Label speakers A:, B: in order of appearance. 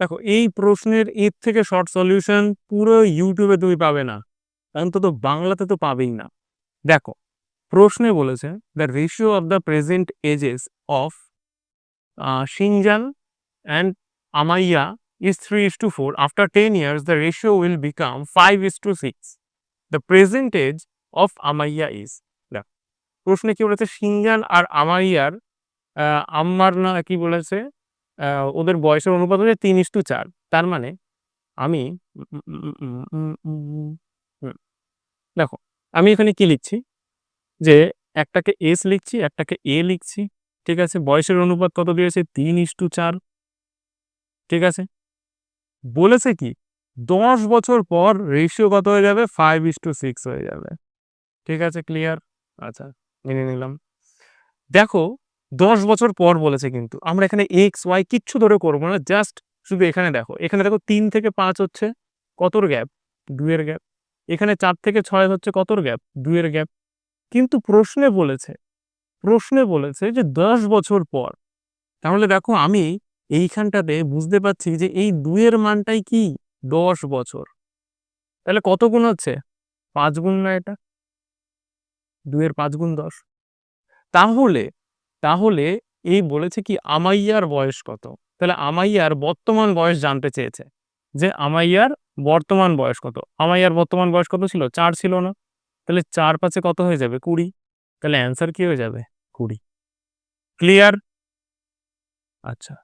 A: দেখো এই প্রশ্নের এর থেকে শর্ট সলিউশন পুরো ইউটিউবে তুমি পাবে না। অন্তত বাংলাতে তো পাবেই না। দেখো প্রশ্নে বলেছে the ratio of the present ages of Sinjan and Amaiya is 3 is to 4 after 10 years the ratio will become 5 is to 6 the present age of amaya is দেখ প্রশ্নে কি বলেছে? সিনজান আর আমাইয়ার আহ, আম্মার না কি বলেছে? ওদের বয়সের অনুপাত হচ্ছে তিন ইস টু চার। তার মানে আমি। দেখো, আমি এখানে কি লিখছি? যে একটাকে এস লিখছি, একটাকে এ লিখছি, ঠিক আছে? বয়সের অনুপাত কত দিয়েছে? তিন ইস টু চার। ঠিক আছে? বলেছে কি, দশ বছর পর রেশিও কত হয়ে যাবে? ফাইভ ইস টু সিক্স হয়ে যাবে। ঠিক আছে? ক্লিয়ার আচ্ছা মেনে নিলাম। দেখো দশ বছর পর বলেছে কিন্তু। আমরা এখানে এক্স ওয়াই কিচ্ছু ধরে করব না জাস্ট শুধু এখানে দেখো। এখানে দেখো তিন থেকে পাঁচ হচ্ছে কতর গ্যাপ দুয়ের গ্যাপ এখানে চার থেকে ছয় হচ্ছে কতর গ্যাপ দুয়ের গ্যাপ কিন্তু প্রশ্নে বলেছে প্রশ্নে বলেছে যে দশ বছর পর। তাহলে দেখো আমি এইখানটাতে বুঝতে পারছি যে এই দুয়ের মানটাই কি? দশ বছর। তাহলে কত গুণ হচ্ছে? পাঁচ গুণ না এটা? দুয়ের পাঁচ গুণ দশ। তাহলে তাহলে এই বলেছে কি, আমাইয়ার বয়স কত? তাহলে আমাইয়ার বর্তমান বয়স জানতে চেয়েছে যে, আমাইয়ার বর্তমান বয়স কত? আমাইয়ার বর্তমান বয়স কত ছিল? চার ছিল না। তাহলে চার পাঁচে কত হয়ে যাবে? কুড়ি। তাহলে অ্যান্সার কি হয়ে যাবে? কুড়ি। ক্লিয়ার? আচ্ছা।